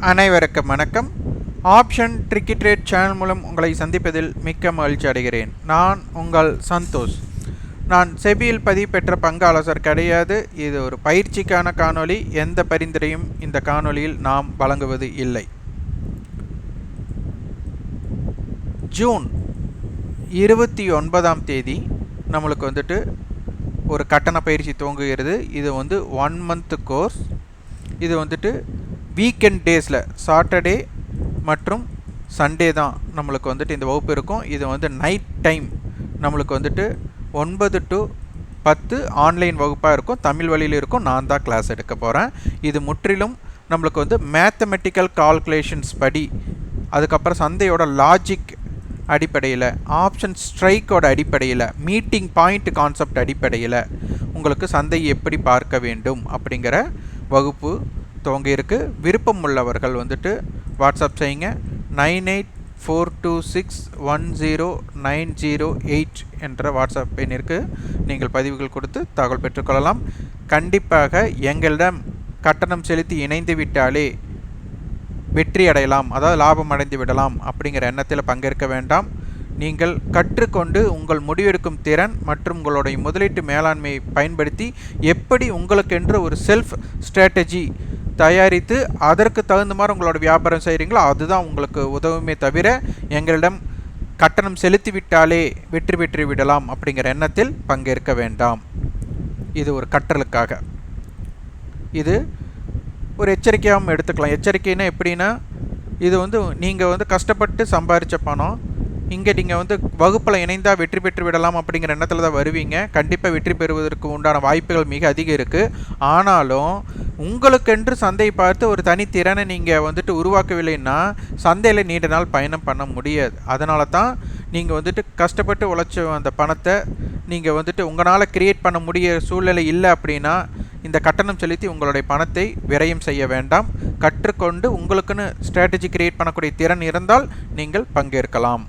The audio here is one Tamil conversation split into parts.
அனைவருக்கும் வணக்கம். ஆப்ஷன் ட்ரிக்கி ட்ரேட் சேனல் மூலம் உங்களை சந்திப்பதில் மிக்க மகிழ்ச்சி அடைகிறேன். நான் உங்கள் சந்தோஷ். நான் செபியில் பதிவு பெற்ற பங்காளசர் கிடையாது. இது ஒரு பயிற்சிக்கான காணொளி. எந்த பரிந்துரையும் இந்த காணொளியில் நாம் வழங்குவது இல்லை. ஜூன் இருபத்தி ஒன்பதாம் தேதி நம்மளுக்கு வந்துட்டு ஒரு கட்டண பயிற்சி துவங்குகிறது. இது வந்து ஒன் மந்த் கோர்ஸ் இது வந்துட்டு வீக்கெண்ட் டேஸில் சாட்டர்டே மற்றும் சண்டே தான் நம்மளுக்கு வந்துட்டு இந்த வகுப்பு இருக்கும். இது வந்து நைட் டைம் நம்மளுக்கு வந்துட்டு ஒன்பது டு பத்து ஆன்லைன் வகுப்பாக இருக்கும். தமிழ் வழியில் இருக்கும். நான் தான் கிளாஸ் எடுக்க போகிறேன் இது முற்றிலும் நம்மளுக்கு வந்து மேத்தமெட்டிக்கல் கால்குலேஷன்ஸ் படி அதுக்கப்புறம் சந்தையோட லாஜிக் அடிப்படையில் ஆப்ஷன் ஸ்ட்ரைக்கோட அடிப்படையில் மீட்டிங் பாயிண்ட் கான்செப்ட் அடிப்படையில் உங்களுக்கு சந்தையை எப்படி பார்க்க வேண்டும் அப்படிங்கிற வகுப்பு துவங்கியிருக்கு. விருப்பம் உள்ளவர்கள் வந்துட்டு வாட்ஸ்அப் செய்யுங்க. Nine eight four two six one zero nine zero eight என்ற வாட்ஸ்அப் எண்ணிற்கு நீங்கள் பதிவுகள் கொடுத்து தகவல் பெற்றுக்கொள்ளலாம். கண்டிப்பாக எங்களிடம் கட்டணம் செலுத்தி இணைந்து விட்டாலே வெற்றி அடையலாம். அதாவது லாபம் அடைந்து விடலாம் அப்படிங்கிற எண்ணத்தில் பங்கேற்க வேண்டாம். நீங்கள் கற்றுக்கொண்டு உங்கள் முடிவெடுக்கும் திறன் மற்றும் உங்களுடைய முதலீட்டு மேலாண்மையை பயன்படுத்தி எப்படி உங்களுக்கென்று ஒரு செல்ஃப் ஸ்ட்ராட்டஜி தயாரித்து அதற்கு தகுந்த மாதிரி உங்களோட வியாபாரம் செய்கிறீங்களோ அதுதான் உங்களுக்கு உதவுமே தவிர எங்களிடம் கட்டணம் செலுத்திவிட்டாலே வெற்றி பெற்று விடலாம் அப்படிங்கிற எண்ணத்தில் பங்கேற்க வேண்டாம். இது ஒரு கற்றலுக்காக. இது ஒரு எச்சரிக்கையாகவும் எடுத்துக்கலாம். எச்சரிக்கைன்னா எப்படின்னா இது வந்து நீங்கள் வந்து கஷ்டப்பட்டு சம்பாரித்த பணம் இங்கே நீங்கள் வந்து வகுப்பில் இணைந்தால் வெற்றி பெற்று விடலாம் அப்படிங்கிற எண்ணத்தில் தான் வருவீங்க. கண்டிப்பாக வெற்றி பெறுவதற்கு உண்டான வாய்ப்புகள் மிக அதிகம் இருக்குது ஆனாலும் உங்களுக்கென்று சந்தையை பார்த்து ஒரு தனித்திறனை நீங்கள் வந்துட்டு உருவாக்கவில்லைன்னா சந்தையில் நீண்ட நாள் பயணம் பண்ண முடியாது. அதனால தான் நீங்கள் வந்துட்டு கஷ்டப்பட்டு உழைச்ச அந்த பணத்தை நீங்கள் வந்துட்டு உங்களால் கிரியேட் பண்ண முடிய சூழ்நிலை இல்லை அப்படின்னா இந்த கட்டணம் செலுத்தி உங்களுடைய பணத்தை விரயம் செய்ய வேண்டாம். கற்றுக்கொண்டு உங்களுக்குன்னு ஸ்ட்ராட்டஜி கிரியேட் பண்ணக்கூடிய திறன் இருந்தால் நீங்கள் பங்கேற்கலாம்.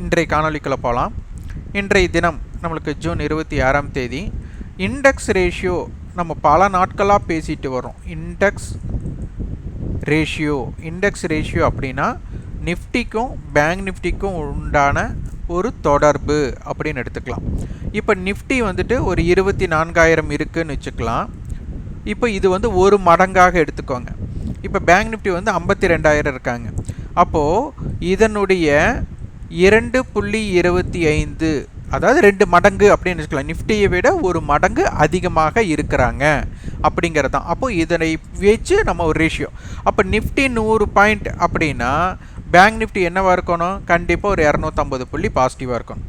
இன்றைய காணொலிக்குள்ளே போகலாம் இன்றைய தினம் நம்மளுக்கு ஜூன் இருபத்தி ஆறாம் தேதி இண்டெக்ஸ் ரேஷியோ நம்ம பல நாட்களாக பேசிட்டு வரோம். இண்டெக்ஸ் ரேஷியோ இண்டெக்ஸ் ரேஷியோ அப்படின்னா நிஃப்டிக்கும் பேங்க் நிஃப்டிக்கும் உண்டான ஒரு தொடர்பு அப்படின்னு எடுத்துக்கலாம். இப்போ நிஃப்டி வந்துட்டு ஒரு இருபத்தி நான்காயிரம் இருக்குதுன்னு வச்சுக்கலாம். இப்போ இது வந்து ஒரு மடங்காக எடுத்துக்கோங்க. இப்போ பேங்க் நிஃப்டி வந்து ஐம்பத்தி ரெண்டாயிரம் இருக்காங்க. அப்போது இதனுடைய இரண்டு புள்ளி இருபத்தி ஐந்து அதாவது ரெண்டு மடங்கு அப்படின்னு வச்சுக்கலாம் நிஃப்டியை விட ஒரு மடங்கு அதிகமாக இருக்கிறாங்க அப்படிங்கிறது தான். அப்போது இதனை வச்சு நம்ம ஒரு ரேஷியோ அப்போ நிஃப்டி நூறு பாயிண்ட் அப்படின்னா பேங்க் நிஃப்டி என்னவாக இருக்கணும்? கண்டிப்பாக ஒரு இரநூத்தம்பது புள்ளி பாசிட்டிவாக இருக்கணும்.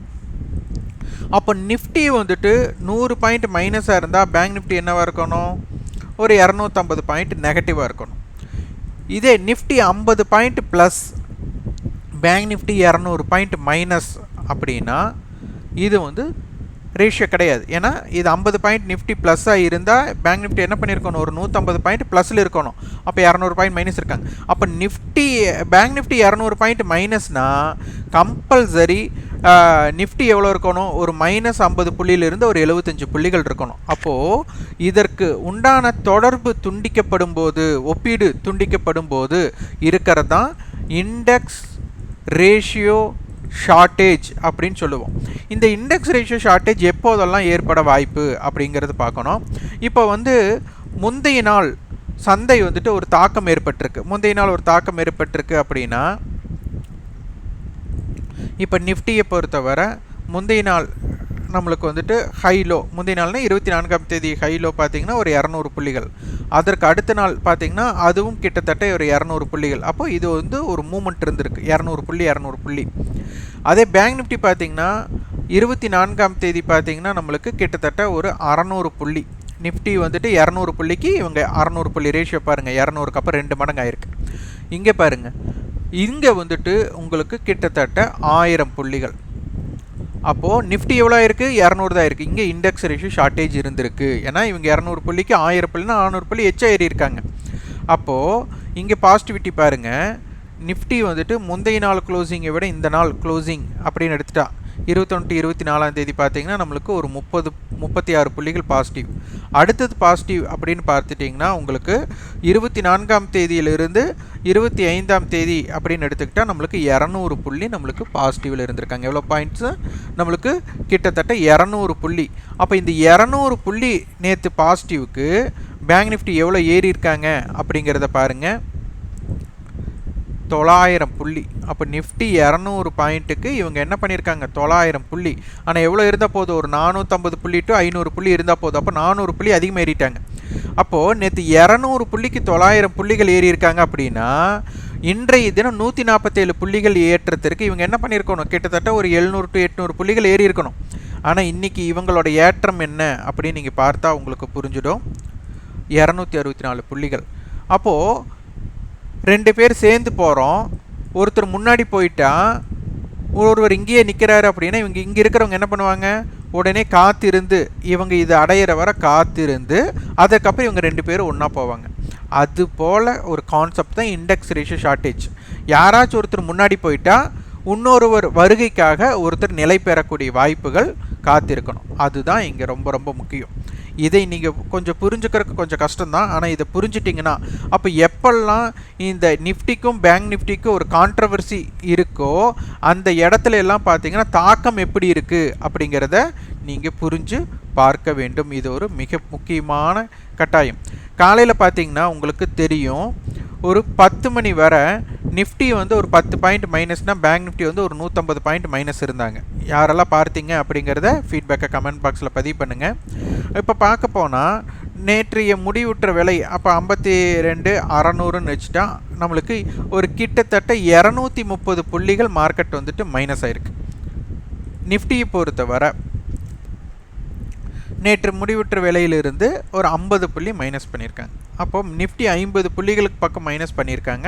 அப்போ நிஃப்டி வந்துட்டு நூறு பாயிண்ட் மைனஸாக இருந்தால் பேங்க் நிஃப்டி என்னவாக இருக்கணும்? ஒரு இரநூத்தம்பது பாயிண்ட் நெகட்டிவாக இருக்கணும். இதே நிஃப்டி ஐம்பது பாயிண்ட் ப்ளஸ் பேங்க் நிஃப்டி இரநூறு பாயிண்ட் மைனஸ் அப்படின்னா இது வந்து ரேஷியோ கிடையாது. ஏன்னா இது ஐம்பது பாயிண்ட் நிஃப்டி ப்ளஸ்ஸாக இருந்தால் பேங்க் நிஃப்டி என்ன பண்ணியிருக்கணும் ஒரு நூற்றம்பது பாயிண்ட் ப்ளஸில் இருக்கணும். அப்போ இரநூறு பாயிண்ட் மைனஸ் இருக்காங்க. அப்போ நிஃப்டி பேங்க் நிஃப்டி இரநூறு பாயிண்ட் மைனஸ்னால் கம்பல்சரி நிஃப்டி எவ்வளோ இருக்கணும்? ஒரு மைனஸ் ஐம்பது புள்ளியிலிருந்து ஒரு எழுபத்தஞ்சு புள்ளிகள் இருக்கணும். அப்போது இதற்கு உண்டான தொடர்பு துண்டிக்கப்படும் போது ஒப்பீடு துண்டிக்கப்படும் போது இருக்கிறது தான் இண்டெக்ஸ் ரேஷியோ ஷார்ட்டேஜ் அப்படின்னு சொல்லுவோம். இந்த இண்டெக்ஸ் ரேஷியோ ஷார்ட்டேஜ் எப்போதெல்லாம் ஏற்பட வாய்ப்பு அப்படிங்கிறது பார்க்கணும். இப்போ வந்து முந்தைய நாள் சந்தை வந்துட்டு ஒரு தாக்கம் ஏற்பட்டிருக்கு. முந்தைய நாள் ஒரு தாக்கம் ஏற்பட்டிருக்கு அப்படின்னா இப்போ நிஃப்டியை பொறுத்தவரை முந்தைய நாள் நம்மளுக்கு வந்துட்டு ஹைலோ முந்தைய நாள்னா இருபத்தி நான்காம் தேதி ஹைலோ பார்த்தீங்கன்னா ஒரு இரநூறு புள்ளிகள். அதற்கு அடுத்த நாள் பார்த்தீங்கன்னா அதுவும் கிட்டத்தட்ட ஒரு இரநூறு புள்ளிகள். அப்போ இது வந்து ஒரு மூமெண்ட் இருந்திருக்கு. இரநூறு புள்ளி இரநூறு புள்ளி. அதே பேங்க் நிஃப்டி பார்த்தீங்கன்னா இருபத்தி நான்காம் தேதி பார்த்தீங்கன்னா நம்மளுக்கு கிட்டத்தட்ட ஒரு அறநூறு புள்ளி. நிஃப்டி வந்துட்டு இரநூறு புள்ளிக்கு இவங்க அறநூறு புள்ளி ரேஷியோ பாருங்கள் இரநூறுக்கு அப்புறம் ரெண்டு மடங்கு ஆயிருக்கு. இங்கே பாருங்கள் இங்கே வந்துட்டு உங்களுக்கு கிட்டத்தட்ட ஆயிரம் புள்ளிகள். அப்போது நிஃப்டி எவ்வளோ இருக்குது இரநூறு தான் இருக்குது இங்கே இண்டெக்ஸ் ரேஷியோ ஷார்ட்டேஜ் இருந்திருக்கு. ஏன்னா இவங்க இரநூறு புள்ளிக்கு ஆயிரம் புள்ளினா நானூறு புள்ளி எச்சா ஏறி இருக்காங்க. அப்போது இங்கே பாசிட்டிவிட்டி பாருங்கள் நிஃப்டி வந்துட்டு முந்தைய நாள் க்ளோசிங்கை விட இந்த நாள் க்ளோசிங் அப்படின்னு எடுத்துட்டா இருபத்தொன்று இருபத்தி நாலாம் தேதி பார்த்தீங்கன்னா நம்மளுக்கு ஒரு முப்பது முப்பத்தி ஆறு புள்ளிகள் பாசிட்டிவ் அடுத்தது பாசிட்டிவ் அப்படின்னு பார்த்துட்டிங்கன்னா உங்களுக்கு இருபத்தி நான்காம் தேதியிலிருந்து இருபத்தி ஐந்தாம் தேதி அப்படின்னு எடுத்துக்கிட்டால் நம்மளுக்கு இரநூறு புள்ளி நம்மளுக்கு பாசிட்டிவில் இருந்திருக்காங்க. எவ்வளோ பாயிண்ட்ஸு நம்மளுக்கு கிட்டத்தட்ட இரநூறு புள்ளி. அப்போ இந்த இரநூறு புள்ளி நேற்று பாசிட்டிவுக்கு பேங்க் நிஃப்டி எவ்வளோ ஏறி இருக்காங்க அப்படிங்கிறத பாருங்கள் தொள்ளாயிரம் புள்ளி. அப்போ நிஃப்டி இரநூறு பாயிண்ட்டுக்கு இவங்க என்ன பண்ணியிருக்காங்க? தொள்ளாயிரம் புள்ளி. ஆனால் எவ்வளோ இருந்தால் போதும்? ஒரு நானூற்றம்பது புள்ளி டு ஐநூறு புள்ளி இருந்தால் போதும். அப்போ நானூறு புள்ளி அதிகமாக ஏறிட்டாங்க. அப்போது நேற்று இரநூறு புள்ளிக்கு தொள்ளாயிரம் புள்ளிகள் ஏறி இருக்காங்க அப்படின்னா இன்றைய தினம் நூற்றி நாற்பத்தேழு புள்ளிகள் ஏற்றத்திற்கு இவங்க என்ன பண்ணியிருக்கணும்? கிட்டத்தட்ட ஒரு எழுநூறு டு எட்நூறு புள்ளிகள் ஏறி இருக்கணும் ஆனால் இன்றைக்கி இவங்களோட ஏற்றம் என்ன அப்படின்னு நீங்கள் பார்த்தா உங்களுக்கு புரிஞ்சிடும். இரநூத்தி அறுபத்தி நாலு புள்ளிகள். அப்போது ரெண்டு பேர் சேர்ந்து போகிறோம் ஒருத்தர் முன்னாடி போயிட்டா ஒருவர் இங்கேயே நிற்கிறாரு அப்படின்னா இவங்க இங்கே இருக்கிறவங்க என்ன பண்ணுவாங்க? உடனே காத்திருந்து இவங்க இதை அடையிற வர காத்திருந்து அதுக்கப்புறம் இவங்க ரெண்டு பேரும் ஒன்றா போவாங்க. அது போல் ஒரு கான்செப்ட் தான் இண்டெக்ஸ் ரேஷியோ ஷார்ட்டேஜ் யாராச்சும் ஒருத்தர் முன்னாடி போயிட்டா இன்னொருவர் வருகைக்காக ஒருத்தர் நிலை பெறக்கூடிய வாய்ப்புகள் காத்திருக்கணும். அதுதான் இங்கே ரொம்ப ரொம்ப முக்கியம். இதை நீங்கள் கொஞ்சம் புரிஞ்சுக்கிறதுக்கு கொஞ்சம் கஷ்டம்தான். ஆனால் இதை புரிஞ்சிட்டிங்கன்னா அப்போ எப்பெல்லாம் இந்த நிஃப்டிக்கும் பேங்க் நிஃப்டிக்கும் ஒரு கான்ட்ரவர்சி இருக்கோ அந்த இடத்துல எல்லாம் பார்த்தீங்கன்னா தாக்கம் எப்படி இருக்குது அப்படிங்கிறத நீங்கள் புரிஞ்சு பார்க்க வேண்டும். இது ஒரு மிக முக்கியமான கட்டாயம். காலையில் பார்த்தீங்கன்னா உங்களுக்கு தெரியும் ஒரு பத்து மணி வரை நிஃப்டி வந்து ஒரு பத்து பாயிண்ட் மைனஸ்னால் பேங்க் நிஃப்டி வந்து ஒரு நூற்றம்பது பாயிண்ட் மைனஸ் இருந்தாங்க. யாரெல்லாம் பார்த்தீங்க அப்படிங்கிறத ஃபீட்பேக்கை கமெண்ட் பாக்ஸில் பதிவு பண்ணுங்கள் இப்போ பார்க்க போனால் நேற்றைய முடிவுற்ற விலை அப்போ ஐம்பத்தி ரெண்டு அறநூறுன்னு வச்சுட்டா நம்மளுக்கு ஒரு கிட்டத்தட்ட இரநூத்தி முப்பது புள்ளிகள் மார்க்கெட் வந்துட்டு மைனஸ் ஆயிருக்கு. நிஃப்டியை பொறுத்தவரை நேற்று முடிவுற்ற விலையிலிருந்து ஒரு ஐம்பது புள்ளி மைனஸ் பண்ணியிருக்காங்க. அப்போ நிஃப்டி ஐம்பது புள்ளிகளுக்கு பக்கம் மைனஸ் பண்ணியிருக்காங்க.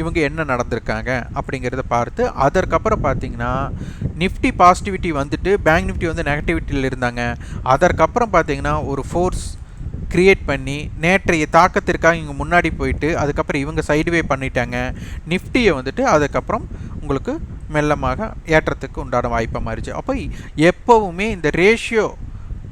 இவங்க என்ன நடந்திருக்காங்க அப்படிங்கிறத பார்த்து அதற்கப்புறம் பார்த்தீங்கன்னா நிஃப்டி பாசிட்டிவிட்டி வந்துட்டு பேங்க் நிஃப்டி வந்து நெகட்டிவிட்டியில் இருந்தாங்க. அதற்கப்புறம் பார்த்தீங்கன்னா ஒரு ஃபோர்ஸ் க்ரியேட் பண்ணி நேற்றைய தாக்கத்திற்காக இங்கே முன்னாடி போயிட்டு அதுக்கப்புறம் இவங்க சைடுவே பண்ணிட்டாங்க. நிஃப்டியை வந்துட்டு அதுக்கப்புறம் உங்களுக்கு மெல்லமாக ஏற்றத்துக்கு உண்டான வாய்ப்பாக மாறிச்சு. அப்போ எப்போவுமே இந்த ரேஷியோ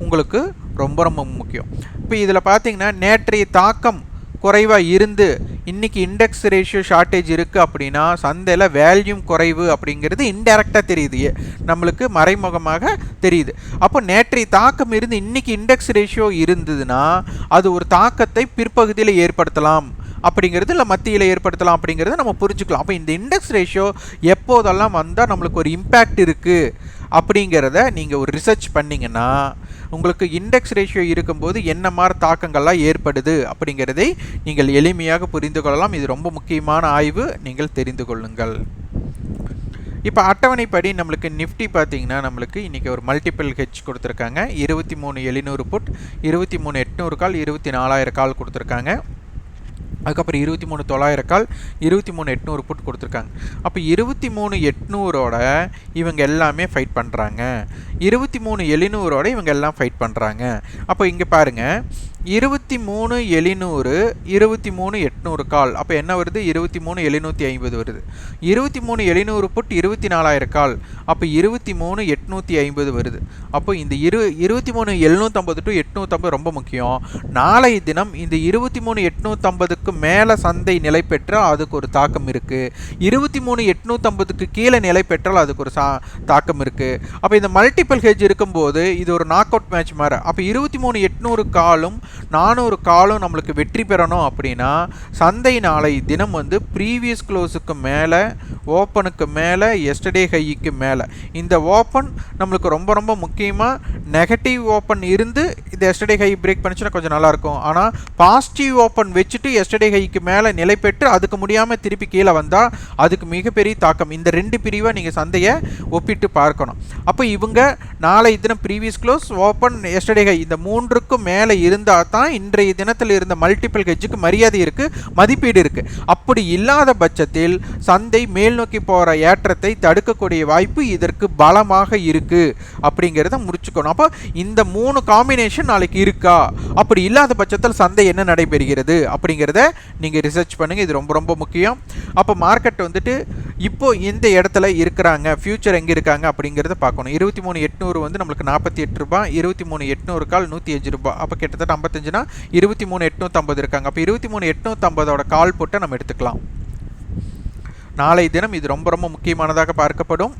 உங்களுக்கு ரொம்ப ரொம்ப முக்கியம். இப்போ இதில் பார்த்தீங்கன்னா நேற்றைய தாக்கம் குறைவாக இருந்து இன்றைக்கி இண்டெக்ஸ் ரேஷியோ ஷார்ட்டேஜ் இருக்குது அப்படின்னா சந்தையில் வேல்யூம் குறைவு அப்படிங்கிறது இன்டெரக்டாக தெரியுது. நம்மளுக்கு மறைமுகமாக தெரியுது. அப்போ நேற்றைய தாக்கம் இருந்து இன்றைக்கி இண்டெக்ஸ் ரேஷியோ இருந்ததுன்னா அது ஒரு தாக்கத்தை பிற்பகுதியில் ஏற்படுத்தலாம். அப்படிங்கிறது இல்லை மத்தியில் ஏற்படுத்தலாம் அப்படிங்கிறத நம்ம புரிஞ்சுக்கலாம். அப்போ இந்த இண்டெக்ஸ் ரேஷியோ எப்போதெல்லாம் வந்தால் நம்மளுக்கு ஒரு இம்பேக்ட் இருக்குது அப்படிங்கிறத நீங்கள் ஒரு ரிசர்ச் பண்ணிங்கன்னா உங்களுக்கு இண்டெக்ஸ் ரேஷியோ இருக்கும்போது என்ன மாதிரி தாக்கங்கள்லாம் ஏற்படுது அப்படிங்கிறதை நீங்கள் எளிமையாக புரிந்து கொள்ளலாம். இது ரொம்ப முக்கியமான ஆய்வு. நீங்கள் தெரிந்து கொள்ளுங்கள். இப்போ அட்டவணைப்படி நம்மளுக்கு நிஃப்டி பார்த்தீங்கன்னா நம்மளுக்கு இன்றைக்கி ஒரு மல்டிபிள் ஹெச் கொடுத்துருக்காங்க. இருபத்தி மூணு எழுநூறு புட் இருபத்தி மூணு எட்நூறு கால் இருபத்தி நாலாயிரம் கால் கொடுத்துருக்காங்க. அதுக்கப்புறம் இருபத்தி மூணு தொள்ளாயிரம் கால் இருபத்தி மூணு எட்நூறு புட் கொடுத்துருக்காங்க. அப்போ இருபத்தி மூணு எட்நூறோட இவங்க எல்லாமே ஃபைட் பண்ணுறாங்க இருபத்தி மூணு எழுநூறோட இவங்க எல்லாம் ஃபைட் பண்ணுறாங்க அப்போ இங்கே பாருங்கள் இருபத்தி மூணு எழுநூறு இருபத்தி மூணு எட்நூறு கால். அப்போ என்ன வருது? இருபத்தி மூணு எழுநூற்றி ஐம்பது வருது. இருபத்தி மூணு எழுநூறு புட் இருபத்தி நாலாயிரம் கால். அப்போ இருபத்தி மூணு எட்நூற்றி ஐம்பது வருது. அப்போ இந்த இரு இருபத்தி மூணு எழுநூற்றம்பது டு எட்நூற்றம்பது ரொம்ப முக்கியம். நாளைய தினம் இந்த இருபத்தி மூணு எட்நூற்றம்பதுக்கு மேலே சந்தை நிலை பெற்றால் அதுக்கு ஒரு தாக்கம் இருக்குது இருபத்தி மூணு எட்நூற்றம்பதுக்கு கீழே நிலை பெற்றால் அதுக்கு ஒரு சா தாக்கம் இருக்குது அப்போ இந்த மல்டிபிள் ஹெஜ் இருக்கும்போது இது ஒரு நாக் அவுட் மேட்ச் மாதிரி அப்போ இருபத்தி மூணு எட்நூறு காலும் நானூறு காலும் நம்மளுக்கு வெற்றி பெறணும் அப்படின்னா சந்தை நாளை தினம் வந்து ப்ரீவியஸ் க்ளோஸுக்கு மேலே ஓப்பனுக்கு மேலே எஸ்டர்டே ஹைக்கு மேலே. இந்த ஓப்பன் நம்மளுக்கு ரொம்ப ரொம்ப முக்கியமாக நெகட்டிவ் ஓப்பன் இருந்து இந்த எஸ்டர்டே ஹை பிரேக் பண்ணிச்சுன்னா கொஞ்சம் நல்லாயிருக்கும் ஆனால் பாசிட்டிவ் ஓப்பன் வச்சுட்டு எஸ்டர்டே ஹைக்கு மேலே நிலை பெற்று அதுக்கு முடியாமல் திருப்பி கீழே வந்தால் அதுக்கு மிகப்பெரிய தாக்கம். இந்த ரெண்டு பிரிவாக நீங்கள் சந்தையை ஒப்பிட்டு பார்க்கணும். அப்போ இவங்க நாளை தினம் previous close open yesterday high இந்த மூன்றுக்கும் மேலே இருந்தால் தான் இன்றைய தினத்தில் இருந்த மல்டிபிள் ஹெஜ்ஜுக்கு மரியாதை இருக்குது மதிப்பீடு இருக்குது அப்படி இல்லாத பட்சத்தில் சந்தை மேல் நோக்கி போகிற ஏற்றத்தை தடுக்கக்கூடிய வாய்ப்பு இதற்கு பலமாக இருக்குது அப்படிங்கிறத முடிச்சுக்கணும். அப்போ இந்த மூணு காம்பினேஷன் நாளைக்கு இருக்கா? அப்படி இல்லாத பட்சத்தில் சந்தை என்ன நடைபெறுகிறது? அப்படிங்கிறத நீங்கள் ரிசர்ச் பண்ணுங்கள் இது ரொம்ப ரொம்ப முக்கியம். அப்போ மார்க்கெட் வந்துட்டு இப்போ இந்த இடத்துல இருக்கிறாங்க ஃப்யூச்சர் எங்கே இருக்காங்க அப்படிங்கிறத பார்க்கணும். இருபத்தி மூணு எட்நூறு வந்து நம்மளுக்கு நாற்பத்தி எட்டு ரூபாய் இருபத்தி மூணு எட்நூறு கால் நூற்றி அஞ்சு ரூபாய். அப்போ கிட்டத்தட்ட ஐம்பத்தஞ்சுனா இருபத்தி மூணு எட்நூற்றம்பது இருக்காங்க. அப்போ இருபத்தி மூணு எட்நூற்றம்பதோட கால் போட்டு நம்ம எடுத்துக்கலாம். நாளை தினம் இது ரொம்ப ரொம்ப முக்கியமானதாக பார்க்கப்படும்.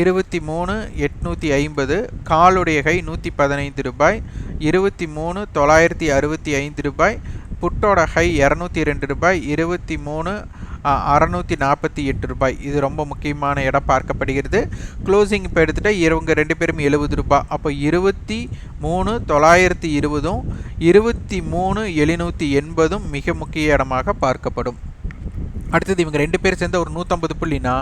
இருபத்தி மூணு எட்நூற்றி ஐம்பது காலுடைய கை நூற்றி பதினைந்து ரூபாய். இருபத்தி மூணு தொள்ளாயிரத்தி அறுபத்தி ஐந்து ரூபாய். புட்டோட ஹை இரநூத்தி ரெண்டு ரூபாய். இருபத்தி மூணு அறநூற்றி நாற்பத்தி எட்டு ரூபாய். இது ரொம்ப முக்கியமான இடம் பார்க்கப்படுகிறது. க்ளோசிங் இப்போ எடுத்துகிட்டா இவங்க ரெண்டு பேரும் எழுபது ரூபாய். அப்போ இருபத்தி மூணு தொள்ளாயிரத்தி இருபதும் இருபத்தி மூணு எழுநூற்றி எண்பதும் மிக முக்கிய இடமாக பார்க்கப்படும். அடுத்தது இவங்க ரெண்டு பேர் சேர்ந்த ஒரு நூற்றம்பது புள்ளினா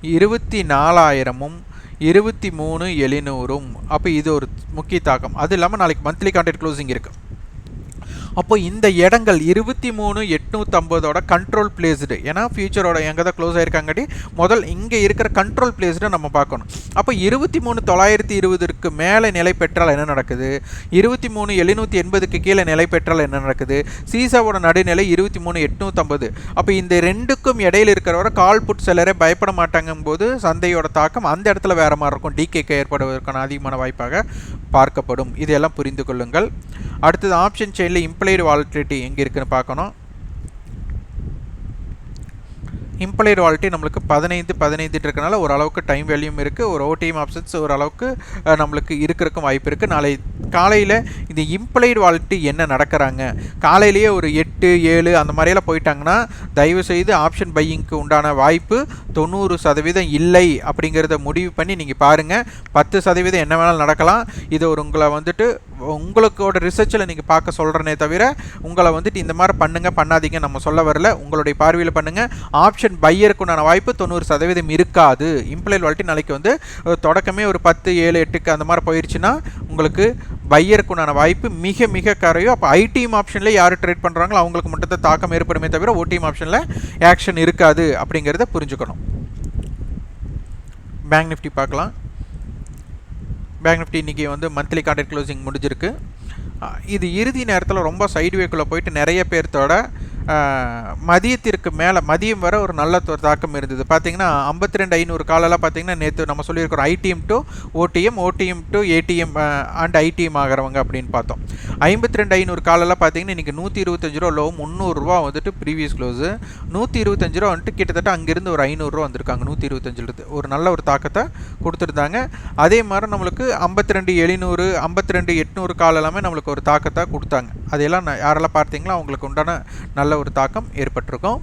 இருபத்தி நாலாயிரமும் இருபத்தி மூணு எழுநூறும். அப்போ இது ஒரு முக்கிய தாக்கம். அது இல்லாமல் நாளைக்கு மந்த்லி கான்ட்ராக்ட் க்ளோசிங் இருக்குது அப்போ இந்த இடங்கள் இருபத்தி மூணு எட்நூற்றம்பதோட கண்ட்ரோல் பிளேஸ்டு ஏன்னா ஃபியூச்சரோட எங்கே தான் க்ளோஸ் ஆயிருக்காங்கடி. முதல் இங்கே இருக்கிற கண்ட்ரோல் பிளேஸ்டு நம்ம பார்க்கணும். அப்போ இருபத்தி மூணு தொள்ளாயிரத்தி இருபதுக்கு மேலே நிலை பெற்றால் என்ன நடக்குது? இருபத்தி மூணு எழுநூற்றி எண்பதுக்கு கீழே நிலை பெற்றால் என்ன நடக்குது? சீசாவோட நடுநிலை இருபத்தி மூணு எட்நூற்றம்பது அப்போ இந்த ரெண்டுக்கும் இடையில் இருக்கிறவரை கால் புட் செல்லரே பயப்பட மாட்டாங்கும் போது சந்தையோட தாக்கம் அந்த இடத்துல வேறு மாதிரி இருக்கும். டிகேக்கு ஏற்படுவதற்கான அதிகமான வாய்ப்பாக. பார்க்கப்படும். இதையெல்லாம் புரிந்து கொள்ளுங்கள். அடுத்தது ஆப்ஷன் செயினில் இம்ப்ளைடு வாலட்டிலிட்டி எங்கே இருக்குன்னு பார்க்கணும். இம்ப்ளைட் வாலிட்டி நம்மளுக்கு பதினைந்து பதினைந்து இருக்கனால ஓரளவுக்கு டைம் வேல்யூம் இருக்குது ஒரு ஓடிஎம் ஆப்ஷன்ஸ் ஓரளவுக்கு நம்மளுக்கு இருக்கிறக்கும் வாய்ப்பு இருக்குது நாளை காலையில் இந்த இம்ப்ளைட் வாலிட்டி என்ன நடக்கிறாங்க? காலையிலேயே ஒரு எட்டு ஏழு அந்த மாதிரியெல்லாம் போயிட்டாங்கன்னா தயவு செய்து ஆப்ஷன் பையிங்க்கு உண்டான வாய்ப்பு தொண்ணூறு சதவீதம் இல்லை அப்படிங்கிறத முடிவு பண்ணி நீங்கள் பாருங்கள் பத்து சதவீதம் என்ன வேணாலும் நடக்கலாம். இது ஒரு உங்களை வந்துட்டு உங்களுக்கோட ரிசர்ச்சில் நீங்கள் பார்க்க சொல்கிறனே தவிர உங்களை வந்துட்டு இந்த மாதிரி பண்ணுங்கள் பண்ணாதீங்க நம்ம சொல்ல வரல. உங்களுடைய பார்வையில் பண்ணுங்கள் ஆப்ஷன் பையருக்குண்டான வாய்ப்பு தொண்ணூறு சதவீதம் இருக்காது. இம்ப்ளைல் வாலிட்டி நாளைக்கு வந்து தொடக்கமே ஒரு பத்து ஏழு எட்டுக்கு அந்த மாதிரி போயிடுச்சுன்னா உங்களுக்கு பையருக்குண்டான வாய்ப்பு மிக மிக கரையும். அப்போ ஐடிஎம் ஆப்ஷனில் யார் ட்ரேட் பண்ணுறாங்களோ அவங்களுக்கு மட்டும் தாக்கம் ஏற்படுமே தவிர ஓடிஎம் ஆப்ஷனில் ஆக்ஷன் இருக்காது அப்படிங்கிறத புரிஞ்சுக்கணும். பேங்க் நிஃப்டி பார்க்கலாம். பேங்க் நிஃப்டி இன்றைக்கி வந்து மந்த்லி கான்ட்ராக்ட் க்ளோசிங் முடிஞ்சிருக்கு. இது இறுதி நேரத்தில் ரொம்ப சைடுவேக்குள்ளே போயிட்டு நிறைய பேர்த்தோட மதியத்திற்கு மேலே மதியம் வர ஒரு நல்ல தாக்கம் இருந்தது. பார்த்தீங்கன்னா ஐம்பத்தி ரெண்டு ஐநூறு காலெல்லாம் பார்த்தீங்கன்னா நேற்று நம்ம சொல்லியிருக்கிறோம் ITM to OTM OTM to ATM and ITM ஆகிறவங்க அப்படின்னு பார்த்தோம். ஐம்பத்தி ரெண்டு ஐநூறு காலெல்லாம் பார்த்தீங்கன்னா இன்றைக்கி நூற்றி இருபத்தஞ்சு ரூபா லோ முந்நூறுரூவா வந்துட்டு ப்ரீவியஸ் க்ளோஸு நூற்றி இருபத்தஞ்சு ரூபா வந்துட்டு கிட்டத்தட்ட அங்கேருந்து ஒரு ஐநூறுரூவா வந்திருக்காங்க நூற்றி இருபத்தஞ்சிலிருந்து ஒரு நல்ல ஒரு தாக்கத்தை கொடுத்துருந்தாங்க. அதே மாதிரி நம்மளுக்கு ஐம்பத்தி ரெண்டு எழுநூறு ஐம்பத்தி ரெண்டு எட்நூறு காலெல்லாமே நம்மளுக்கு ஒரு தாக்கத்தை கொடுத்தாங்க. அதையெல்லாம் யாரெல்லாம் பார்த்தீங்களா? அவங்களுக்கு உண்டான நல்ல ஒரு தாக்கம் ஏற்பட்டிருக்கும்.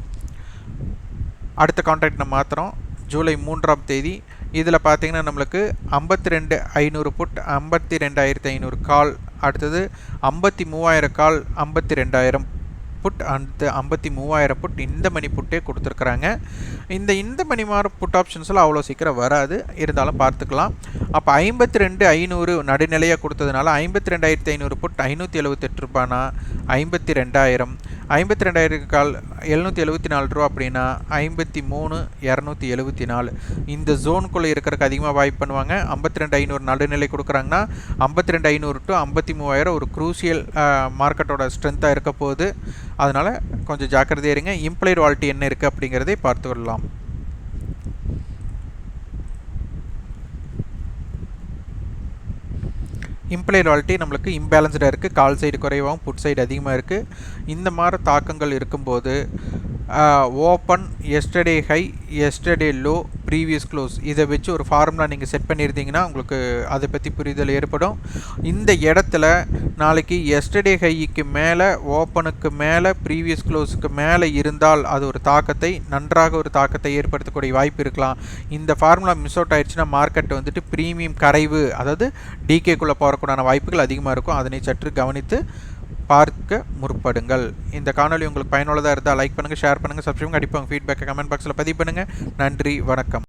அடுத்த கான்ட்ராக்ட் நம்ம மாத்திரம் ஜூலை மூன்றாம் தேதி. இதில் பார்த்தீங்கன்னா நம்மளுக்கு ஐம்பத்தி ரெண்டு ஐநூறு புட் ஐம்பத்தி ரெண்டாயிரத்தி ஐநூறு கால் அடுத்தது ஐம்பத்தி மூவாயிரம் கால் ஐம்பத்தி ரெண்டாயிரம் புட் அடுத்து ஐம்பத்தி மூவாயிரம் புட் இந்த மணி புட்டே கொடுத்துருக்குறாங்க. இந்த இந்த மணி மாதிரி புட் ஆப்ஷன்ஸ்லாம் அவ்வளோ சீக்கிரம் வராது. இருந்தாலும் பார்த்துக்கலாம். அப்போ ஐம்பத்தி ரெண்டு ஐநூறு நடுநிலையாக கொடுத்ததுனால ஐம்பத்தி ரெண்டாயிரத்தி ஐநூறு புட் ஐநூற்றி எழுபத்தெட்டு ரூபானா? ஐம்பத்தி ரெண்டாயிரம் ஐம்பத்தி ரெண்டாயிரம் கால் எழுநூற்றி எழுபத்தி நாலு ரூபா அப்படின்னா ஐம்பத்தி மூணு இரநூத்தி எழுபத்தி நாலு. இந்த ஜோனுக்குள்ளே இருக்கிறதுக்கு அதிகமாக வாய்ப்பு பண்ணுவாங்க. ஐம்பத்தி ரெண்டு ஐநூறு நடுநிலை கொடுக்குறாங்கன்னா ஐம்பத்தி ரெண்டு ஐநூறு டு ஐம்பத்தி மூவாயிரம் ஒரு குரூசியல் மார்க்கெட்டோட ஸ்ட்ரென்த்தாக இருக்க போகுது. அதனால் கொஞ்சம் ஜாக்கிரதையாக இருங்க. இம்ப்ளைட் வால்ட்டி என்ன இருக்குது அப்படிங்கிறதை பார்த்து விடலாம் இம்ப்ளைட் வாலிட்டி நம்மளுக்கு இம்பேலன்ஸ்டாக இருக்குது கால் சைடு குறைவாகவும் புட் சைடு அதிகமாக இருக்குது இந்த மாதிரி தாக்கங்கள் இருக்கும்போது open yesterday high yesterday low previous close இதை வச்சு ஒரு ஃபார்முலா நீங்கள் செட் பண்ணியிருந்தீங்கன்னா உங்களுக்கு அதை பற்றி புரிதல் ஏற்படும். இந்த இடத்துல நாளைக்கு எஸ்டர்டே ஹைக்கு மேலே ஓப்பனுக்கு மேலே ப்ரீவியஸ் க்ளோஸுக்கு மேலே இருந்தால் அது ஒரு தாக்கத்தை நன்றாக ஒரு தாக்கத்தை ஏற்படுத்தக்கூடிய வாய்ப்பு இருக்கலாம். இந்த ஃபார்முலா மிஸ் அவுட் ஆயிடுச்சுன்னா மார்க்கெட் வந்துட்டு ப்ரீமியம் கரைவு அதாவது டிகேக்குள்ளே போகிறக்கூடான வாய்ப்புகள் அதிகமாக இருக்கும். அதனை சற்று கவனித்து பார்க்க முற்படுங்கள். இந்த காணொலி உங்களுக்கு பயனுள்ளதாக இருந்தால் லைக் பண்ணுங்கள் ஷேர் பண்ணுங்கள் சப்ஸ்கிரைப் கண்டிப்பாக ஃபீட்பேக்கை கமெண்ட் பாக்ஸில் பதிவு பண்ணுங்கள் நன்றி வணக்கம்.